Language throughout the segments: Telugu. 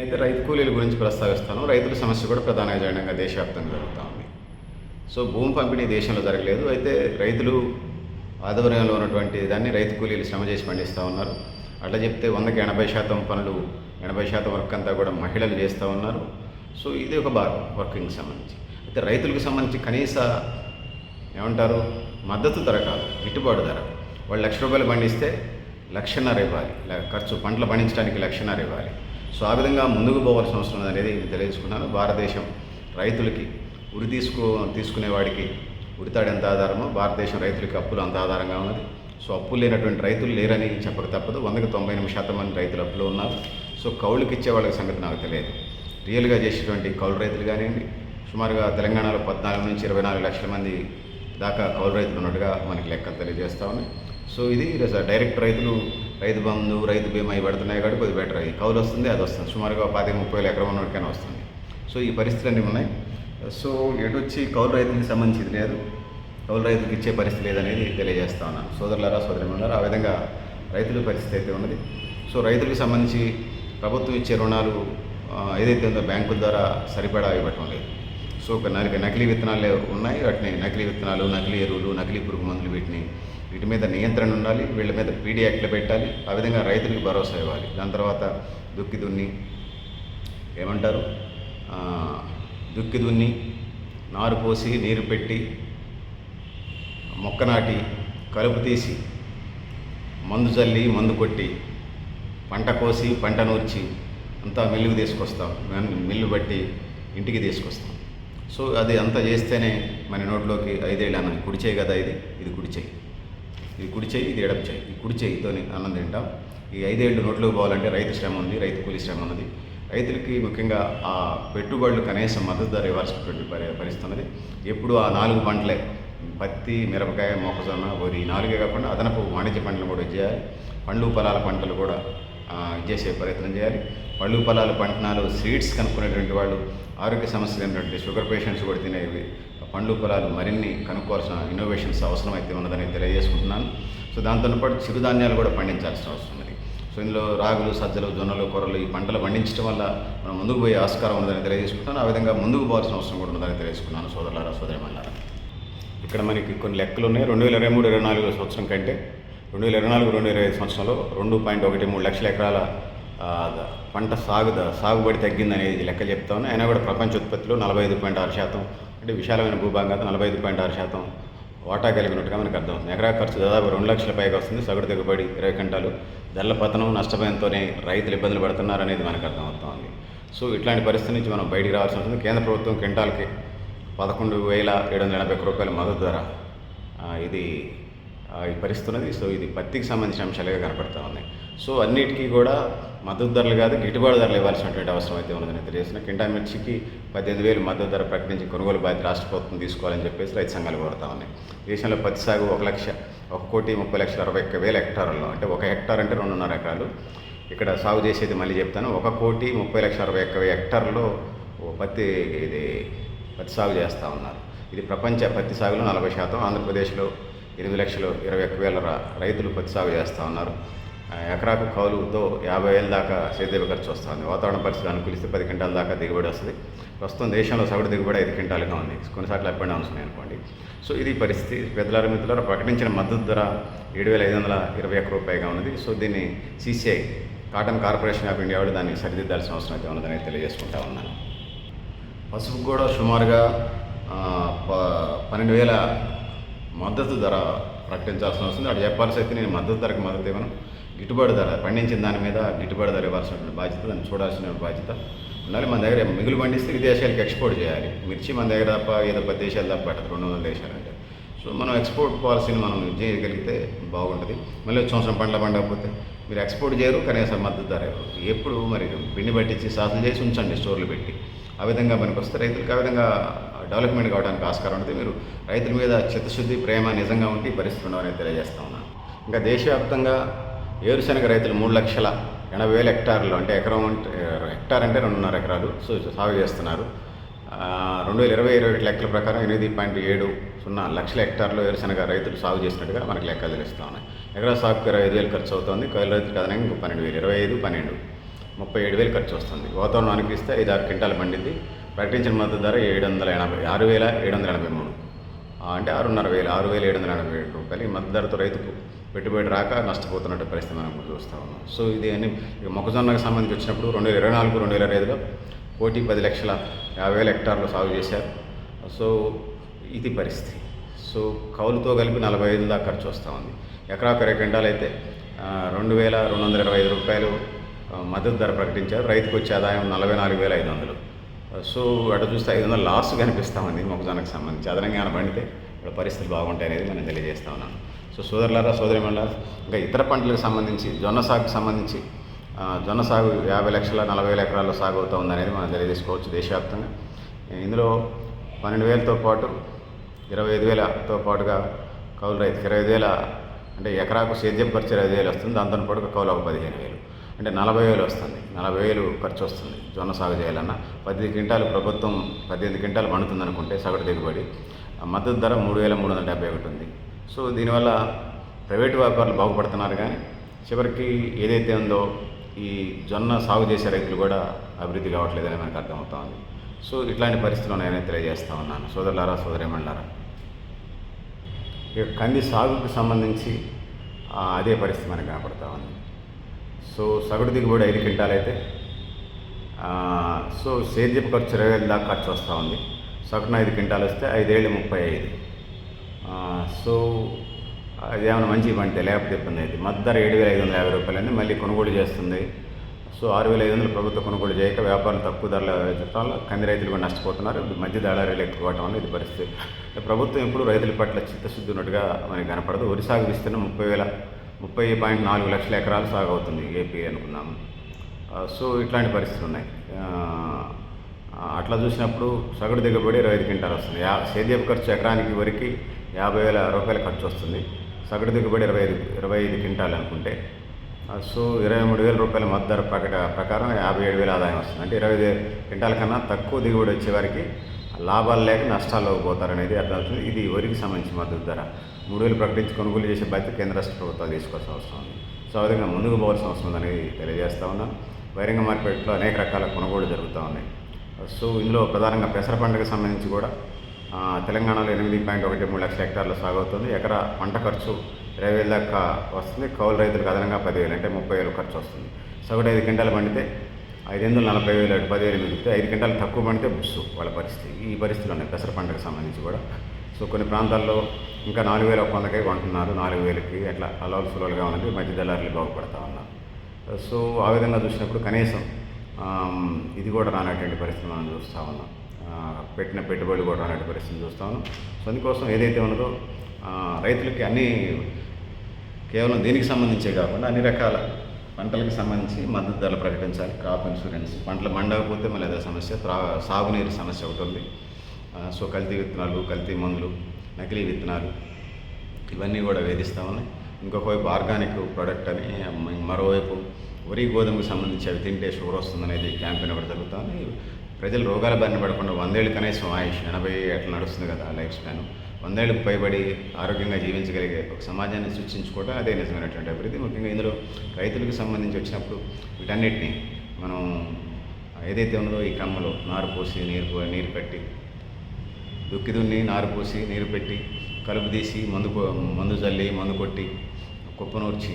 నేనైతే రైతు కూలీల గురించి ప్రస్తావిస్తాను. రైతుల సమస్య కూడా ప్రధాన ఎజెండాగా దేశవ్యాప్తంగా జరుగుతూ ఉంది. సో భూమి పంపిణీ దేశంలో జరగలేదు. అయితే రైతులు ఆధ్వర్యంలో ఉన్నటువంటి దాన్ని రైతు కూలీలు శ్రమ చేసి పండిస్తూ ఉన్నారు. అట్లా చెప్తే వందకి ఎనభై శాతం పనులు ఎనభై శాతం వర్క్ అంతా కూడా మహిళలు చేస్తూ ఉన్నారు. సో ఇది ఒక భాగం వర్కింగ్కి సంబంధించి. అయితే రైతులకు సంబంధించి కనీస ఏమంటారు మద్దతు ధర కాదు గిట్టుబాటు ధర. వాళ్ళు లక్ష రూపాయలు పండిస్తే లక్షన్నర ఇవ్వాలి. ఖర్చు పంటలు పండించడానికి లక్షన్నర ఇవ్వాలి. సో ఆ విధంగా ముందుకు పోవాల్సిన అవసరం అనేది తెలియజేసుకున్నాను. భారతదేశం రైతులకి ఉరి తీసుకో తీసుకునేవాడికి ఉరితాడు ఎంత ఆధారమో భారతదేశం రైతులకి అప్పులు అంత ఆధారంగా ఉన్నది. సో అప్పులు లేనటువంటి రైతులు లేరని చెప్పక తప్పదు. వందకి తొంభై ఎనిమిది శాతం మంది రైతులు అప్పులో ఉన్నారు. సో కౌళ్ళకి ఇచ్చే వాళ్ళకి సంగతి నాకు తెలియదు. రియల్గా చేసేటువంటి కౌలు రైతులు కానివ్వండి సుమారుగా తెలంగాణలో పద్నాలుగు నుంచి ఇరవై నాలుగు లక్షల మంది దాకా కౌలు రైతులు ఉన్నట్టుగా మనకి లెక్కలు తెలియజేస్తా ఉన్నాయి. సో ఇది డైరెక్ట్ రైతులు రైతు బంధు రైతు బీమా ఇవి పెడుతున్నాయి కాబట్టి కొద్దిగా బెటర్ అయ్యి కౌలు వస్తుంది అది వస్తుంది. సుమారుగా పాతి ముప్పై వేల ఎకరం ఉన్నటికైనా వస్తుంది. సో ఈ పరిస్థితులు అన్నీ ఉన్నాయి. సో ఎటు వచ్చి కౌలు రైతులకు సంబంధించింది లేదు. కౌలు రైతులకు ఇచ్చే పరిస్థితి లేదనేది తెలియజేస్తా ఉన్నాను. సోదరులారా సోదరిమణులారా ఆ విధంగా రైతుల పరిస్థితి అయితే ఉన్నది. సో రైతులకు సంబంధించి ప్రభుత్వం ఇచ్చే రుణాలు ఏదైతే ఉందో బ్యాంకుల ద్వారా సరిపడా ఇవ్వటం లేదు. సో ఒక నకిలీ విత్తనాలు ఉన్నాయి. వాటిని నకిలీ విత్తనాలు నకిలీ ఎరువులు నకిలీ పురుగు మందులు వీటిని వీటి మీద నియంత్రణ ఉండాలి. వీళ్ళ మీద పీడీ యాక్ట్లు పెట్టాలి. ఆ విధంగా రైతులకు భరోసా ఇవ్వాలి. దాని తర్వాత దుక్కి దున్ని ఏమంటారు? దుక్కి దున్ని నారు పోసి నీరు పెట్టి మొక్క నాటి కలుపు తీసి మందు చల్లి మందు కొట్టి పంట కోసి పంట నూర్చి అంతా మిల్లుకు తీసుకొస్తాం. మిల్లు బట్టి ఇంటికి తీసుకొస్తాం. సో అది అంతా చేస్తేనే మన నోట్లోకి ఐదేళ్ళు అన్నం కుడి చేయి కదా ఇది? ఇది కుడి చేయి ఇది కుడి చేయి ఇది ఎడప చేయి. ఈ కుడి చేయితో అన్నం తింటాం. ఈ ఐదేళ్ళు నోట్లోకి పోవాలంటే రైతు శ్రమ ఉంది రైతు కూలి శ్రమ ఉన్నది. రైతులకి ముఖ్యంగా ఆ పెట్టుబడులు కనీసం మద్దతు ధర ఇవ్వాల్సినటువంటి పరి- పరిస్థితి ఉన్నది ఎప్పుడు ఆ నాలుగు పంటలే పత్తి మిరపకాయ మొక్కజొన్న వరి నాలుగే కాకుండా అదనపు వాణిజ్య పంటలు కూడా చేయాలి. పండ్లు పొలాల పంటలు కూడా చేసే ప్రయత్నం చేయాలి. పళ్ళు పొలాలు పంటనాలు సీడ్స్ కనుక్కునేటువంటి వాళ్ళు ఆరోగ్య సమస్యలు ఏంటంటే షుగర్ పేషెంట్స్ కూడా తినేవి పండ్లు పొలాలు మరిన్ని కనుక్కోవాల్సిన ఇన్నోవేషన్స్ అవసరం అయితే ఉన్నదని తెలియజేసుకుంటున్నాను. సో దాంతో పాటు చిరుధాన్యాలు కూడా పండించాల్సిన అవసరం ఉంది సో ఇందులో రాగులు సజ్జలు జొన్నలు కొర్రలు ఈ పంటలు పండించడం వల్ల మనం ముందుకు పోయే ఆస్కారం ఉన్నదని తెలియజేసుకుంటాను ఆ విధంగా ముందుకు పోవాల్సిన అవసరం కూడా ఉన్నదని తెలియజేసుకున్నాను సోదరులారా సోదరిమల్లారా ఇక్కడ మనకి కొన్ని లెక్కలు ఉన్నాయి. రెండు వేల ఇరవై మూడు ఇరవై నాలుగు సంవత్సరం కంటే రెండు వేల ఇరవై నాలుగు రెండు ఇరవై ఐదు సంవత్సరంలో రెండు పాయింట్ ఒకటి మూడు లక్షల ఎకరాల పంట సాగు సాగుబడి తగ్గిందనేది లెక్క చెప్తాను అయినా కూడా ప్రపంచ ఉత్పత్తిలో నలభై ఐదు పాయింట్ ఆరు శాతం అంటే విశాలమైన భూభాగం నలభై ఐదు పాయింట్ ఆరు శాతం వాటా కలిగినట్టుగా మనకు అర్థమవుతుంది. ఎకరా ఖర్చు దాదాపు రెండు లక్షల పైగా వస్తుంది. సగటు దిగుబడి ఇరవై గంటలు ధరల పతనం నష్టపోయంతోనే రైతులు ఇబ్బందులు పడుతున్నారు అనేది మనకు అర్థమవుతోంది. సో ఇట్లాంటి పరిస్థితి నుంచి మనం బయటికి రావాల్సి ఉంటుంది కేంద్ర ప్రభుత్వం క్వింటాల్కి పదకొండు వేల ఏడు వందల ఎనభై ఒక్క రూపాయల మద్దతు ధర. ఇది ఈ పరిస్థితి ఉన్నది సో ఇది పత్తికి సంబంధించిన అంశాలుగా కనపడతా ఉన్నాయి సో అన్నిటికీ కూడా మద్దతు ధరలు కాదు గిట్టుబాటు ధరలు ఇవ్వాల్సినటువంటి అవసరం అయితే ఉన్నదని తెలియజేసిన కింటా మిర్చికి పద్దెనిమిది వేలు మద్దతు ధర ప్రకటించి కొనుగోలు బాధ్యత రాష్ట్ర ప్రభుత్వం తీసుకోవాలని చెప్పేసి రైతు సంఘాలు కోరుతా ఉన్నాయి. దేశంలో పత్తి సాగు ఒక లక్ష ఒక కోటి ముప్పై లక్షల అరవై ఒక్క వేల హెక్టార్లలో అంటే ఒక హెక్టార్ అంటే రెండున్నర ఎకరాలు. ఇక్కడ సాగు చేసేది మళ్ళీ చెప్తాను. ఒక కోటి ముప్పై లక్షల అరవై ఒక్క హెక్టార్లో ఓ పత్తి ఇది పత్తి సాగు చేస్తూ ఉన్నారు. ఇది ప్రపంచ పత్తి సాగులో నలభై శాతం. ఆంధ్రప్రదేశ్లో ఎనిమిది లక్షలు ఇరవై ఒక్క వేల రైతులు పత్తి సాగు చేస్తూ ఉన్నారు. ఎకరాకు కౌలుతో యాభై వేల దాకా సేద్య ఖర్చు వస్తుంది. వాతావరణ పరిస్థితులు అనుకూలిస్తే పది క్వింటాల దాకా దిగుబడి వస్తుంది. ప్రస్తుతం దేశంలో సగటు దిగుబడి ఐదు క్వింటాలుగా ఉంది. కొన్నిసార్లు అప్ అండ్ డౌన్స్ ఉన్నాయి అనుకోండి. సో ఇది పరిస్థితి. పెద్దలారి మిత్రులారా ప్రకటించిన మద్దతు ధర ఏడు వేల ఐదు వందల ఇరవై ఒక్క రూపాయగా ఉన్నది. సో దీన్ని CCI cotton corporation of India వాళ్ళు దాన్ని సరిదిద్దాల్సిన అవసరం అయితే ఉన్నదని తెలియజేసుకుంటా ఉన్నాను. పసుపు కూడా సుమారుగా ప- పన్నెండు వేల మద్దతు ధర ప్రకటించాల్సిన అవసరం ఉంది. అటు చెప్పాల్సి అయితే నేను మద్దతు ధరకు మద్దతు ఇవ్వను. గిట్టుబాటు ధర పండించిన దాని మీద గిట్టుబాటు ధర ఇవ్వాల్సినటువంటి బాధ్యత దాన్ని చూడాల్సిన బాధ్యత ఉండాలి. మన దగ్గర మిగులు పండిస్తే విదేశాలకు ఎక్స్పోర్ట్ చేయాలి. మిర్చి మన దగ్గర తప్ప ఏదో పది దేశాలు తప్ప పెట్టదు రెండు వందల దేశాలు అంటే. సో మనం ఎక్స్పోర్ట్ పాలసీని మనం చేయగలిగితే బాగుంటుంది. మళ్ళీ సంవత్సరం పండ్ల పండకపోతే మీరు ఎక్స్పోర్ట్ చేయరు కనీసం మద్దతు ధర ఎప్పుడు మరి పిండి పట్టించి సాసులు చేసి ఉంచండి స్టోర్లు పెట్టి. ఆ విధంగా మనకు వస్తే రైతులకు ఆ విధంగా డెవలప్మెంట్ కావడానికి ఆస్కారం ఉంటుంది మీరు రైతుల మీద చిత్తశుద్ధి ప్రేమ నిజంగా ఉంటే ఈ పరిస్థితి తెలియజేస్తా ఉన్నాను. ఇంకా దేశవ్యాప్తంగా ఏరుశనగ రైతులు మూడు లక్షల ఎనభై వేల హెక్టార్లు అంటే ఎకరం అంటే హెక్టార్ అంటే రెండున్నర ఎకరాలు సాగు చేస్తున్నారు. రెండు వేల ఇరవై ఇరవై ఒకటి లెక్కల ప్రకారం ఎనిమిది పాయింట్ ఏడు సున్నా లక్షల హెక్టార్లు వేరుశనగ రైతులు సాగు చేసినట్టుగా మనకి లెక్కలు తెలుస్తూ ఉన్నాయి. ఎకరా సాగుకు ఇరవై ఐదు వేలు ఖర్చు అవుతుంది. కౌలు రైతులకు అదనంగా ఇంకో పన్నెండు వేలు ఇరవై ఐదు పన్నెండు ముప్పై ఏడు వేలు ఖర్చు వస్తుంది. వాతావరణం అనిపిస్తే ఐదు ఆరు క్వింటాలు పండింది ప్రకటించిన మద్దతు ధర ఏడు వందల ఎనభై ఆరు వేల ఏడు వందల ఎనభై మూడు. అంటే ఆరున్నర వేలు ఆరు వేల ఏడు వందల ఎనభై ఏడు రూపాయలు ఈ మద్దతు ధరతో రైతుకు పెట్టుబడి రాక నష్టపోతున్నట్టు పరిస్థితి మనం చూస్తూ ఉన్నాం. సో ఇది అన్ని మొక్కజొన్నకు సంబంధించి వచ్చినప్పుడు రెండు వేల ఇరవై నాలుగు రెండు వేల ఐదులో కోటి పది లక్షల యాభై వేల హెక్టార్లు సాగు చేశారు. సో ఇది పరిస్థితి. సో కౌలుతో కలిపి నలభై ఐదు దాకా ఖర్చు వస్తూ ఉంది. ఎకరాకు ఒక క్వింటాలు అయితే రెండు వేల రెండు వందల ఇరవై ఐదు రూపాయలు మద్దతు ధర ప్రకటించారు. రైతుకు వచ్చే ఆదాయం నలభై నాలుగు వేల ఐదు వందలు. సో అటు చూస్తే ఐదు వందల లాస్ కనిపిస్తూ ఉంది మొక్కజొన్నకు సంబంధించి. అదనంగా కనబడితే ఇక్కడ పరిస్థితులు బాగుంటాయి అనేది మనం తెలియజేస్తా ఉన్నాను సో సోదరులారా సోదరిమణులారా ఇంకా ఇతర పంటలకు సంబంధించి జొన్న సాగుకు సంబంధించి జొన్న సాగు యాభై లక్షల నలభై వేల ఎకరాల్లో సాగు అవుతుంది ఉందనేది మనం తెలియజేసుకోవచ్చు దేశవ్యాప్తంగా. ఇందులో పన్నెండు వేలతో పాటు ఇరవై ఐదు వేలతో పాటుగా కౌలు రైతుకి ఇరవై ఐదు వేల అంటే ఎకరాకు సేద్యం ఖర్చు ఇరవై వేలు వస్తుంది. దాంతో పాటుగా కౌలు ఒక పదిహేను వేలు. అంటే నలభై వేలు వస్తుంది. నలభై వేలు ఖర్చు వస్తుంది. జొన్న సాగు చేయాలన్నా పద్దెనిమిది క్వింటాలు ప్రభుత్వం పద్దెనిమిది క్వింటాలు పండుతుంది అనుకుంటే సగటు దిగుబడి. మద్దతు ధర మూడు వేల మూడు వందల డెబ్బై ఒకటి ఉంది. సో దీనివల్ల ప్రైవేటు వ్యాపారులు బాగుపడుతున్నారు కానీ చివరికి ఏదైతే ఉందో ఈ జొన్న సాగు చేసే రైతులు కూడా అభివృద్ధి కావట్లేదని మనకు అర్థమవుతా ఉంది. సో ఇట్లాంటి పరిస్థితులు ఉన్నాయని తెలియజేస్తా ఉన్నాను. సోదరులారా సోదరేమణులారా ఇక కంది సాగుకు సంబంధించి అదే పరిస్థితి మనకు కనపడతా ఉంది. సో సగటు దిగుబడి ఐదు క్వింటాలు అయితే సో సేద్యపు ఖర్చు ఇరవై వేల దాకా ఖర్చు వస్తూ ఉంది. సగటున ఐదు క్వింటాలు వస్తే ఐదేళ్ళు ముప్పై ఐదు. సో సో ఏమైనా మంచి పంటే లేకపోతే ఇబ్బంది అయితే మద్దర ఏడు వేల ఐదు వందల యాభై రూపాయలని మళ్ళీ కొనుగోలు చేస్తుంది. సో ఆరు వేల ఐదు వందలు ప్రభుత్వం కొనుగోలు చేయక వ్యాపారులు తక్కువ ధరల చెప్పడం కంది రైతులు కూడా నష్టపోతున్నారు. మధ్య దళారీలు ఎక్కువ అవడం వల్ల ఇది పరిస్థితి. ప్రభుత్వం ఇప్పుడు రైతుల పట్ల చిత్తశుద్ధి ఉన్నట్టుగా మనకి కనపడదు. వరి సాగు విస్తీర్ణం ముప్పై వేల ముప్పై పాయింట్ నాలుగు లక్షల ఎకరాలు సాగు అవుతుంది ఏపీ అనుకున్నాము సో ఇట్లాంటి పరిస్థితులు ఉన్నాయి. అట్లా చూసినప్పుడు సగటు దిగుబడి ఇరవై ఐదు క్వింటాలు వస్తుంది. యా సేద్యపు ఖర్చు ఎకరానికి వరకు యాభై వేల రూపాయల ఖర్చు వస్తుంది. సగటు దిగుబడి ఇరవై ఐదు ఇరవై ఐదు క్వింటాలు అనుకుంటే. సో ఇరవై మూడు వేల రూపాయల మద్దతు ధర ప్రకట ప్రకారం యాభై ఏడు వేల ఆదాయం వస్తుంది. అంటే ఇరవై ఐదు క్వింటాల కన్నా తక్కువ దిగుబడి వచ్చే వారికి లాభాలు లేక నష్టాల్లోకి పోతారనేది అర్థమవుతుంది ఇది వరికి సంబంధించి మద్దతు ధర? మూడు వేలు ప్రకటించి కొనుగోలు చేసే బాధ్యత కేంద్ర రాష్ట్ర ప్రభుత్వాలు తీసుకోవాల్సిన అవసరం ఉంది. సో ఆ విధంగా ముందుకు పోవాల్సిన అవసరం ఉందనేది తెలియజేస్తా ఉన్నాను బహిరంగ మార్కెట్లో అనేక రకాల కొనుగోలు జరుగుతూ ఉన్నాయి. సో ఇందులో ప్రధానంగా పెసర పంటకు సంబంధించి కూడా తెలంగాణలో ఎనిమిది పాయింట్ ఒకటి మూడు లక్షల హెక్టార్లు సాగవుతుంది ఎకరా పంట ఖర్చు ఇరవై వేల దాకా వస్తుంది. కౌలు రైతులకు అదనంగా పదివేలు అంటే ముప్పై వేలు ఖర్చు వస్తుంది. సగటు ఐదు క్వింటాలు పండితే ఐదు వందల నలభై వేలు అటు పదివేలు మిగిలితే ఐదు గంటలు తక్కువ పడితే బుస్సు వాళ్ళ పరిస్థితి. ఈ పరిస్థితులు ఉన్నాయి పెసర పంటకు సంబంధించి కూడా. సో కొన్ని ప్రాంతాల్లో ఇంకా నాలుగు వేల ఒక వందకే కొంటున్నారు. నాలుగు వేలకి అట్లా అలవాలు సులభలుగా ఉన్నది మధ్య దళారులు బాగుపడతా ఉన్నారు. సో ఆ విధంగా చూసినప్పుడు కనీసం ఇది కూడా రానటువంటి పరిస్థితి మనం చూస్తూ ఉన్నాం. పెట్టిన పెట్టుబడి కూడా రానటువంటి పరిస్థితిని చూస్తా ఉన్నాం. సో అందుకోసం ఏదైతే ఉన్నదో రైతులకి అన్ని కేవలం దీనికి సంబంధించే కాకుండా అన్ని రకాల పంటలకు సంబంధించి మద్దతు ధరలు ప్రకటించాలి. Crop insurance. పంటలు మండకపోతే మళ్ళీ అదే సమస్య త్రా సాగునీరు సమస్య ఒకటి ఉంది. సో కల్తీ విత్తనాలు కల్తీ మందులు నకిలీ విత్తనాలు ఇవన్నీ కూడా వేధిస్తూ ఉన్నాయి. ఇంకొక వైపు ఆర్గానిక్ ప్రోడక్ట్ అని మరోవైపు వరి గోధుమకు సంబంధించి అవి తింటే షుగర్ వస్తుందనేది క్యాంపెయిన్ ఒకటి జరుగుతుంది ప్రజలు రోగాల బారిన పడకుండా వందేళ్ళు కనీసం ఆయుష్ ఎనభై అట్లా నడుస్తుంది కదా లైఫ్ స్పాన్. వందేళ్ళకు పైబడి ఆరోగ్యంగా జీవించగలిగే ఒక సమాజాన్ని సృష్టించుకోవడం అదే నిజమైనటువంటి అభివృద్ధి. ముఖ్యంగా ఇందులో రైతులకు సంబంధించి వచ్చినప్పుడు వీటన్నిటిని మనం ఏదైతే ఉన్నదో ఈ క్రమంలో నారు పోసి నీరు నీరు పెట్టి దుక్కి దున్ని నారు పోసి నీరు పెట్టి కలుపు తీసి మందు మందు చల్లి మందు కొట్టి కుప్పనూర్చి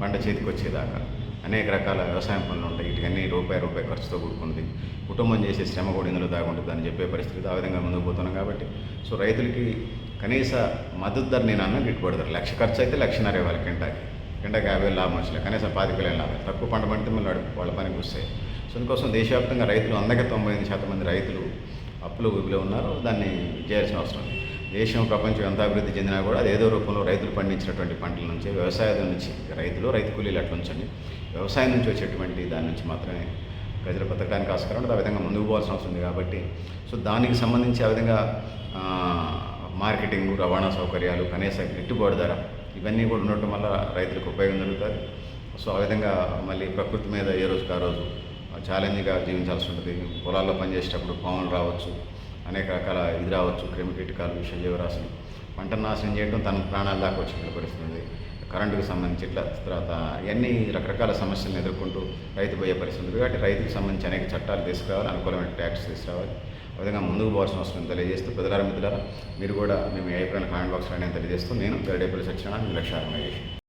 పంట చేతికి వచ్చేదాకా అనేక రకాల వ్యవసాయం పనులు ఉంటాయి. వీటికన్నీ రూపాయి రూపాయి ఖర్చుతో కూడుకుంది కుటుంబం చేసే శ్రమ కూడా ఇందులో దాగుంటుంది. అని చెప్పే పరిస్థితి ఆ విధంగా ముందుకు పోతున్నాం కాబట్టి. సో రైతులకి కనీస మద్దతు ధర నేను అన్న గిట్టుబడి ధర. లక్ష ఖర్చు అయితే లక్షన్నర ఇవ్వాలి కింటాకి. కింటాకి యాభై వేలు లాభం వచ్చలే కనీసం పాతిక వేల లాభం తక్కువ పంట పండితే మళ్ళీ వాళ్ళ పనికి వస్తాయి. సో అందుకోసం దేశవ్యాప్తంగా రైతులు అందరికీ తొంభై ఎనిమిది శాతం మంది రైతులు అప్పులు ఊబిలో ఉన్నారు. దాన్ని చేయాల్సిన అవసరం ఉంది దేశం ప్రపంచం ఎంత అభివృద్ధి చెందినా కూడా అదేదో రూపంలో రైతులు పండించినటువంటి పంటల నుంచి వ్యవసాయం నుంచి రైతులు రైతు కూలీలు అట్లా ఉంచండి. వ్యవసాయం నుంచి వచ్చేటువంటి దాని నుంచి మాత్రమే ప్రజలు బతకడానికి ఆస్కారం ఉంటుంది. ఆ విధంగా ముందుకు పోవాల్సిన అవసరం ఉంది కాబట్టి సో దానికి సంబంధించి ఆ విధంగా మార్కెటింగ్ రవాణా సౌకర్యాలు కనీస గిట్టుబాటు ధర ఇవన్నీ కూడా ఉండటం వల్ల రైతులకు ఉపయోగం జరుగుతుంది. సో ఆ విధంగా మళ్ళీ ప్రకృతి మీద ఏ రోజుకి ఆ రోజు ఛాలెంజ్గా జీవించాల్సి ఉంటుంది. పొలాల్లో పనిచేసేటప్పుడు పాములు రావచ్చు అనేక రకాల ఇది రావచ్చు క్రిమికీటకాలు కీటకాలు జీవరాశులు పంటను నాశనం చేయడం తన ప్రాణాల దాకా వచ్చి నిలబడుతుంది కరెంటుకు సంబంధించి ఇట్లా తర్వాత ఇవన్నీ రకరకాల సమస్యలను ఎదుర్కొంటూ రైతు పోయే పరిస్థితులు కాబట్టి రైతుకు సంబంధించి అనేక చట్టాలు తీసుకురావాలి అనుకూలమైన ట్యాక్స్ తీసుకురావాలి. ఆ విధంగా ముందుకు పోవాల్సిన అవసరం తెలియజేస్తూ పెద్దలారా మిత్రులారా మీరు కూడా మేము ఏ అభిప్రాయం కామెంట్ బాక్స్లో నేను తెలియజేస్తూ నేను గరిడేపల్లి సత్యనారాయణ మీ